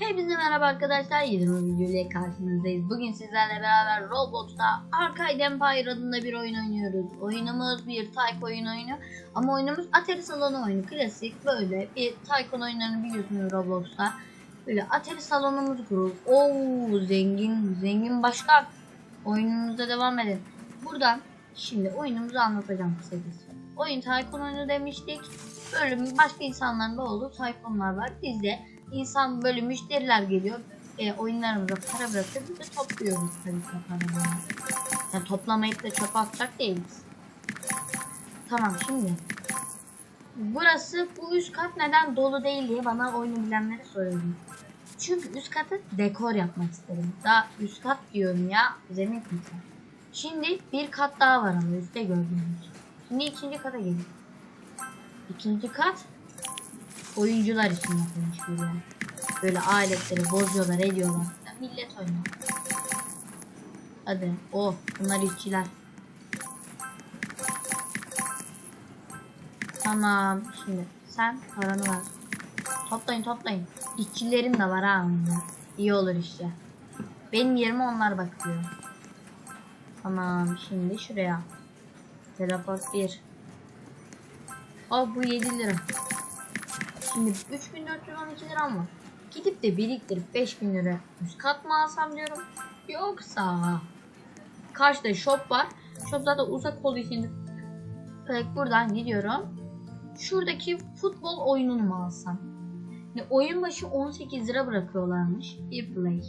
Hepinize merhaba arkadaşlar. Yeni bir video karşınızdayız. Bugün sizlerle beraber Roblox'ta Arcade Empire adında bir oyun oynuyoruz. Oyunumuz bir Tycoon oyun oyunu. Ama oyunumuz Atari salonu oyunu. Klasik böyle bir Tycoon oyunlarını biliyorsunuz Roblox'ta. Böyle Atari salonumuzu kurulur. Oo zengin zengin başkan. Oyunumuza devam edin. Buradan şimdi oyunumuzu anlatacağım kısacası. Oyun Tycoon oyunu demiştik. Böyle başka insanların da olduğu Tycoon'lar var. Bizde insan böyle müşteriler geliyor. E, oyunlarımıza para bırakıyor. Biz de topluyoruz tabii ki paraları. Yani toplamayıp da çöpe atacak değiliz. Tamam şimdi. Burası bu üst kat neden dolu değil diye bana oyunu bilenlere sorun. Çünkü üst katı dekor yapmak istedim. Daha üst kat diyorum ya. Zemin katı. Şimdi bir kat daha var ama üstte gördüğünüz. Şimdi ikinci kata gelin. İkinci kat oyuncular için yapılmış bir yer. Böyle aletleri bozuyorlar ediyorlar. Ya millet oynuyor. Hadi. Oh bunlar işçiler. Tamam. Şimdi sen paranı ver. Toplayın toplayın. İşçilerim de var ha oyunda. İyi olur işte. Benim yerime onlar bakıyor. Tamam şimdi şuraya. Teleport 1. Oh bu 7 lira. Şimdi 3412 liram var. Gidip de biriktirip 5000 lira üst kat mı alsam diyorum. Yoksa karşıda shop var. Shop zaten uzak olduğu için direkt buradan gidiyorum. Şuradaki futbol oyununu mu alsam? Yani oyun başı 18 lira bırakıyorlarmış. Bir play.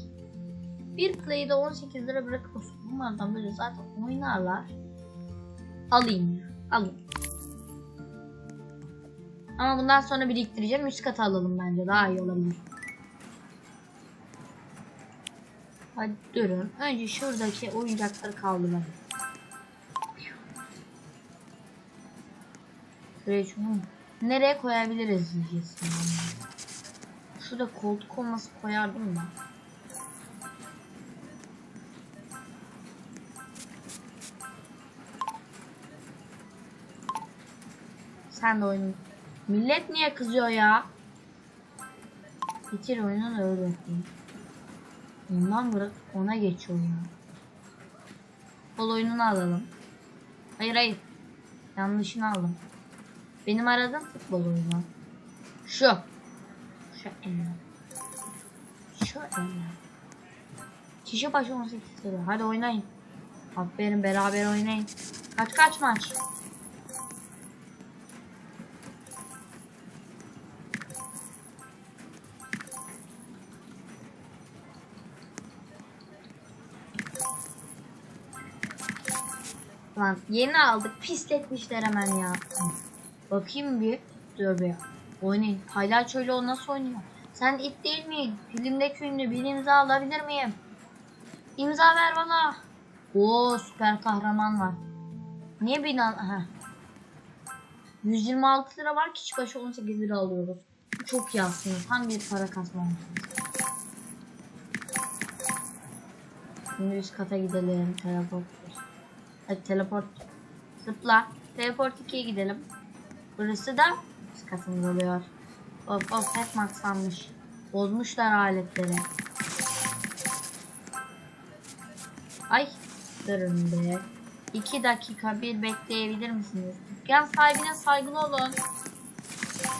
Bir play'de 18 lira bırakıyorsun. Bunlardan böyle zaten oynarlar. Alayım. Alayım. Ama bundan sonra biriktireceğim. Üst kata alalım bence. Daha iyi olabilir. Hadi durun. Önce şuradaki oyuncakları kaldıralım. Şuraya şunu nereye koyabiliriz diyeceksin. Şurada koltuk olması koyardım da. Sen de oyun. Millet niye kızıyor ya? Bitir oyunun öyle yapayım. Ondan bırak ona geçiyor ya. Futbol oyununu alalım. Hayır hayır. Yanlışını aldım. Benim aradığım futbol oyunu. Şu. Şu eller. Şu eller. Kişi başı 18 lira. Hadi oynayın. Aferin beraber oynayın. Kaç kaç maç? Lan yeni aldık pisletmişler hemen ya. Bakayım bir. Dur bir. Oynayın. Palyaçoyla o nasıl oynuyor? Sen it değil mi? Filmdeki ünlü bir imza alabilir miyim? İmza ver bana. Oo süper kahraman var. Niye bina... Ha. 126 lira var kişi başı 18 lira alıyoruz. Çok iyi. Tam bir para kasma. Şimdi üst kata gidelim. Teleport. Hadi teleport. Zıpla. Teleport 2'ye gidelim. Burası da üst oluyor. Of of hep maksanmış. Bozmuşlar aletleri. Ay durun be. 2 dakika bir bekleyebilir misiniz? Dükkan sahibine saygılı olun.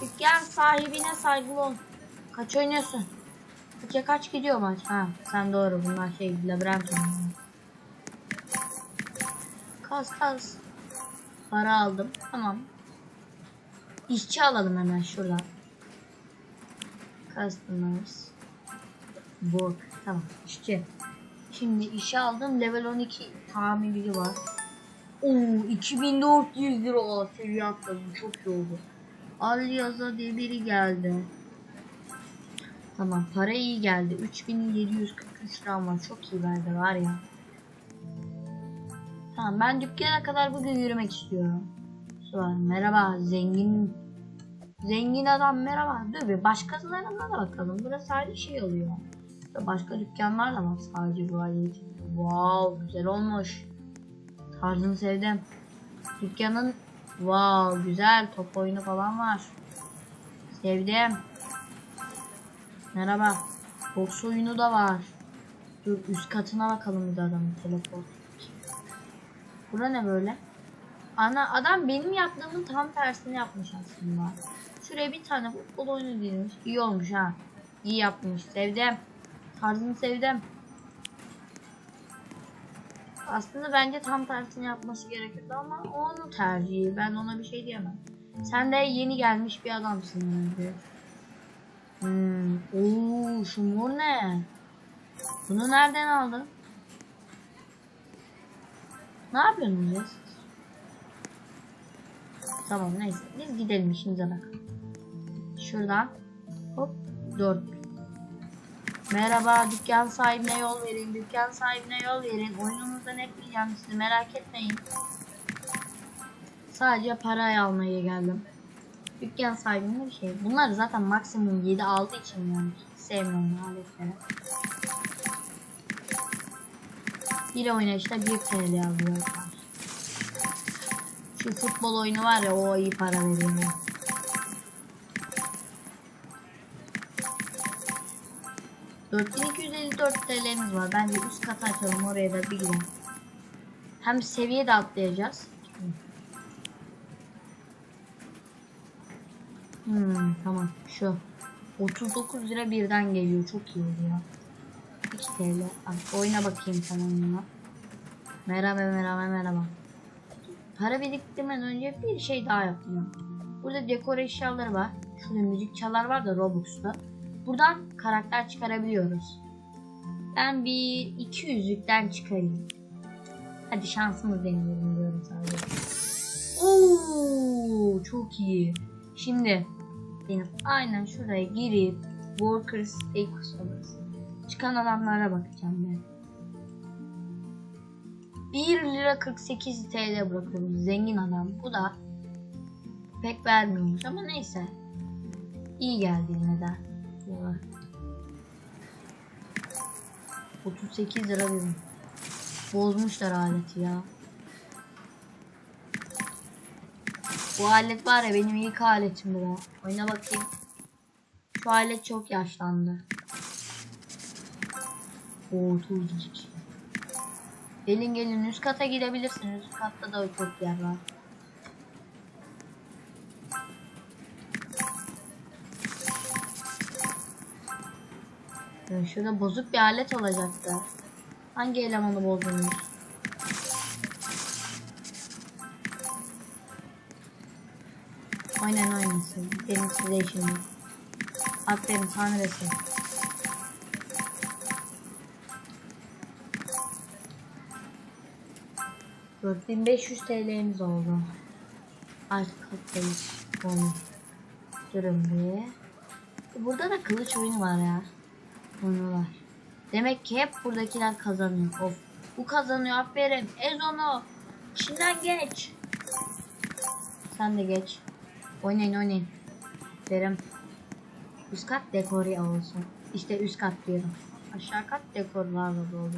Dükkan sahibine saygılı ol. Kaç oynuyorsun? Kaça kaç gidiyor maç? Ha sen doğru bunlar şey labirent oynuyor. Kaz kaz. Para aldım. Tamam. İşçi alalım hemen şuradan. Customers. Work. Tamam. işçi. Şimdi işe aldım. Level 12 tamirci var. Oo 2400 lira o seviye atladım. Çok iyi oldu. Alyaza diye biri geldi. Tamam para iyi geldi. 3743 lira var. Çok iyi verdi var ya. Tamam ben dükkana kadar bugün yürümek istiyorum. Sonra merhaba zengin zengin adam merhaba. Dur bir başkalarına da bakalım. Burası sadece şey oluyor. Başka dükkanlar da var sadece bu alet. Wow güzel olmuş. Tarzını sevdim. Dükkanın wow güzel top oyunu falan var. Sevdim. Merhaba. Boks oyunu da var. Dur üst katına bakalım bir de adamın teleport. Bura ne böyle? Ana adam benim yaptığımın tam tersini yapmış aslında. Şuraya bir tane futbol oyunu dizmiş. İyi olmuş ha. İyi yapmış. Sevdim. Tarzını sevdim. Aslında bence tam tersini yapması gerekirdi ama onun tercihi. Ben ona bir şey diyemem. Sen de yeni gelmiş bir adamsın bence. Hmm. Oo, şu mor ne? Bunu nereden aldın? Ne yapıyorsunuz ya siz? Tamam neyse. Biz gidelim işimize bak. Şuradan. Hop. 4. Merhaba dükkan sahibine yol verin. Dükkan sahibine yol verin. Oyunumuzdan ekleyeceğim sizi merak etmeyin. Sadece parayı almaya geldim. Dükkan sahibine bir şey. Bunlar zaten maksimum 7 aldığı için yani. Hiç sevmiyorum aletleri. Bir oynayışta 1 TL alıyor. Şu futbol oyunu var ya o iyi para veriyor. ...4254 TL'miz var. Bence üst kata açalım. Oraya da bir gidelim. Hem seviye de atlayacağız. Hmm, tamam. Şu. 39 lira birden geliyor. Çok iyi oluyor. 2 TL. Al, oyuna bakayım tamamına. Merhaba merhaba merhaba. Para biriktirmeden önce bir şey daha yapacağım. Burada dekor eşyaları var. Şurada müzik çalar var da Robux'ta. Buradan karakter çıkarabiliyoruz. Ben bir 200'lükten çıkarayım. Hadi şansımız deneyelim diyorum sadece. Oo, çok iyi. Şimdi benim aynen şuraya girip Workers olursa çıkan adamlara bakacağım ben. 1 lira 48 TL bırakıyorum. Zengin adam. Bu da pek vermiyormuş ama neyse. İyi geldi yine de. Yola. 38 lira bir. Bozmuşlar aleti ya. Bu alet var ya benim ilk aletimdi bu. Oyuna bakayım. Şu alet çok yaşlandı. Oo tuzlu Gelin gelin üst kata gidebilirsiniz. Üst katta da çok yer var. Yani şurada bozuk bir alet olacaktı. Hangi elemanı bozdunuz? Aynen aynısı. Benim size işim. Aferin tanrısı. Dört bin beş yüz TL'miz oldu. Artık kattayız. Onu. Durun bir. Burada da kılıç oyunu var ya. Oyunu var. Demek ki hep buradakiler kazanıyor. Of. Bu kazanıyor aferin. Ez onu. İçinden geç. Sen de geç. Oynayın oynayın. Derim. Üst kat dekor olsun. İşte üst kat diyorum. Aşağı kat dekorlarla dolu.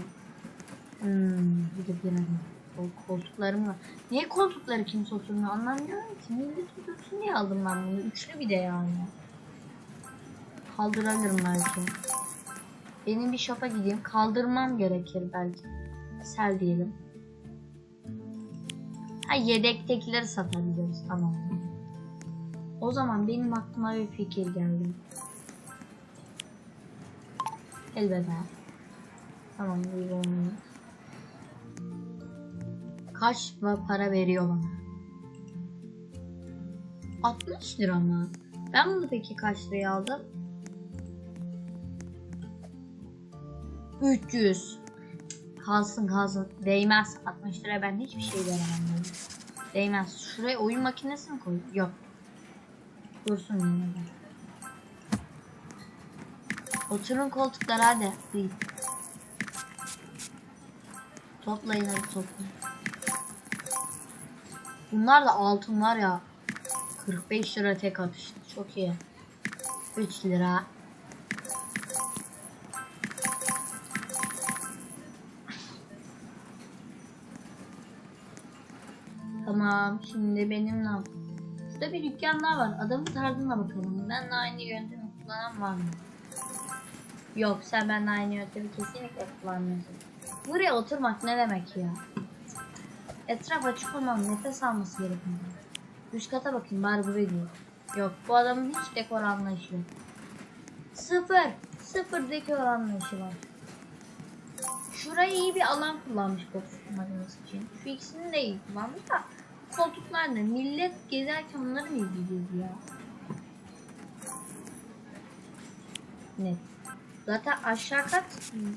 Hmm, bir adım. O koltuklarım var. Niye koltukları kimse oturmuyor anlamıyorum ki. Millet otursun diye aldım ben bunu. Üçlü bir de yani. Kaldırabilirim belki. Benim bir şopa gideyim. Kaldırmam gerekir belki. Sel diyelim. Ha yedektekileri satabiliriz. Tamam. O zaman benim aklıma bir fikir geldi. Elveda. Tamam bu onu. Kaç para veriyor bana? 60 lira mı? Ben bunu peki kaç liraya aldım? 300. Kalsın kalsın. Değmez. 60 liraya ben hiçbir şey veremem. Değmez. Şuraya oyun makinesi mi koy? Yok. Dursun yine. Oturun koltuklara hadi. Toplayın hadi toplayın. Bunlar da altın var ya. 45 lira tek atıştı. Çok iyi. 3 lira. Tamam. Şimdi benim ne yap? Şurada bir dükkan daha var. Adamın tarzına bakalım. Ben aynı yöntemi kullanan var mı? Yok sen ben aynı yöntemi kesinlikle kullanmıyorsun. Buraya oturmak ne demek ya? Etraf açık olmam nefes alması gerekiyor. Üst kata bakayım bari buraya diyor. Yok bu adamın hiç dekor anlayışı yok. Sıfır. Sıfır dekor anlayışı var. Şurayı iyi bir alan kullanmış koltuk makinesi için. Şu ikisini de iyi kullanmış da koltuklar ne? Millet gezerken onları mı izleyeceğiz ya? Ne? Zaten aşağı kat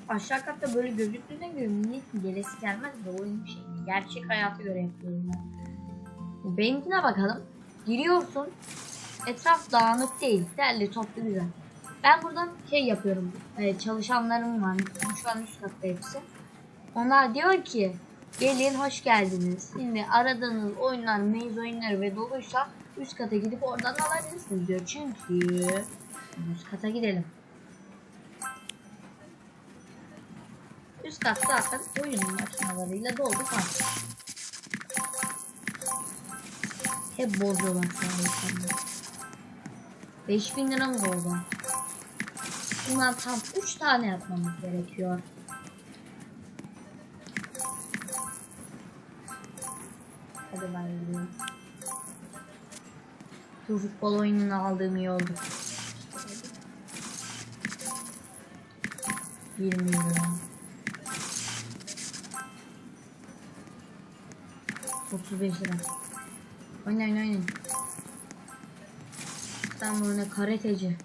aşağı katta böyle gözüktüğüne göre milletin gelesi gelmez de oyun bir şey. Gerçek hayata göre yapıyorum ben. Benimkine bakalım. Giriyorsun. Etraf dağınık değil. Derli toplu güzel. Ben buradan şey yapıyorum. Ee, çalışanlarım var. Şu an üst katta hepsi. Onlar diyor ki gelin hoş geldiniz. Şimdi aradığınız oyunlar, maze oyunları ve doluysa üst kata gidip oradan alabilirsiniz diyor. Çünkü üst kata gidelim. Üst kat zaten oyun makineleriyla doldu kaldı. Hep bozuyorlar şu an insanları. 5000 lira mı oldu? Bundan tam 3 tane yapmamız gerekiyor. Hadi ben gidiyorum. Şu futbol oyununu aldığım iyi oldu. 20 lira. 35 lira. Oynayın oynayın. Sen böyle karateci.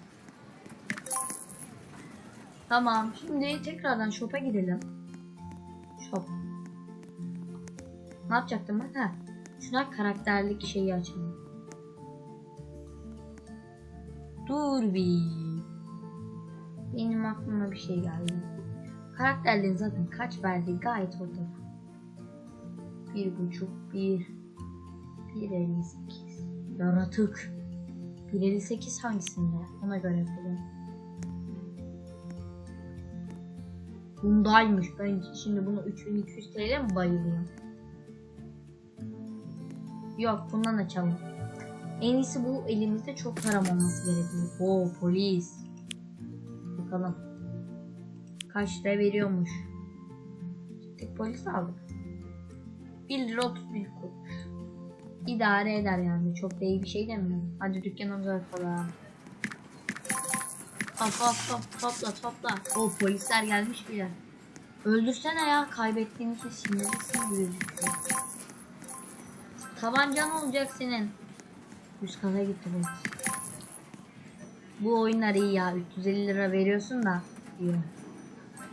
Tamam. Şimdi tekrardan shop'a gidelim. Shop. Ne yapacaktım ben? Ha. Şuna karakterlik şeyi açalım. Dur bir. Benim aklıma bir şey geldi. Karakterlerin zaten kaç verdiği gayet ortada. Bir buçuk, bir, bir elli sekiz. Yaratık. 158 hangisinde? Ona göre yapalım. Bundaymış. Ben şimdi bunu 3200 TL mi bayılıyorum? Yok bundan açalım. En iyisi bu elimizde çok param olması gerekiyor. Oo polis. Bakalım. Kaç lira veriyormuş. Tek polis aldık. 1 lira 31 kuruş. İdare eder yani. Çok da iyi bir şey demiyorum. Hadi dükkanımıza bakalım. Hop hop hop topla topla. O polisler gelmiş bile. Öldürsene ya. Kaybettiğin için sinirlisin gibi. Tabancan olacak senin. Üst kata gitti polis. Bu oyunlar iyi ya. 350 lira veriyorsun da. İyi.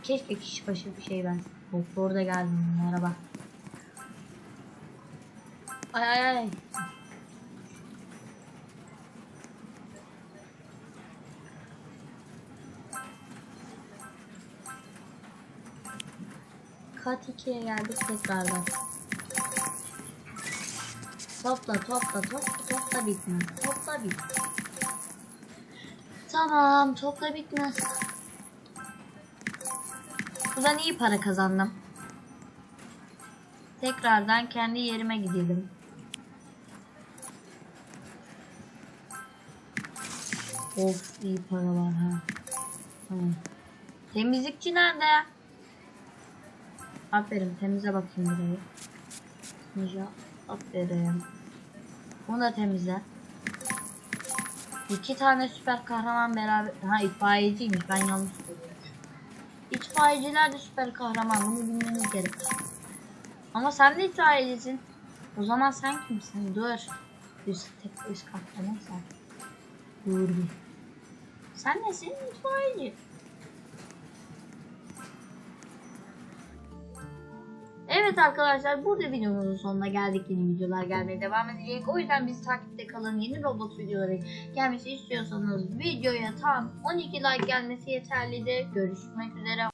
Keşke kişi başı bir şey versin. Doktor da geldi. Merhaba. Ay ay ay. Kat 2'ye geldik tekrardan. Topla topla topla topla bitmez. Topla bitmez. Tamam topla bitmez. Buradan iyi para kazandım. Tekrardan kendi yerime gidelim. Of iyi para var ha. Tamam. Temizlikçi nerede? Aferin temize bakayım burayı. Ninja aferin. Bunu da temizle. İki tane süper kahraman beraber... Ha itfaiyeciymiş ben yanlış söylüyorum. İtfaiyeciler de süper kahraman bunu bilmeniz gerek. Ama sen de itfaiyecisin. O zaman sen kimsin? Dur. Üst, tek üst katta ne bir. Sen nesin itfaiyeci? Evet arkadaşlar burada videomuzun sonuna geldik. Yeni videolar gelmeye devam edecek. O yüzden bizi takipte kalın. Yeni robot videoları gelmesi istiyorsanız videoya tam 12 like gelmesi yeterlidir. Görüşmek üzere.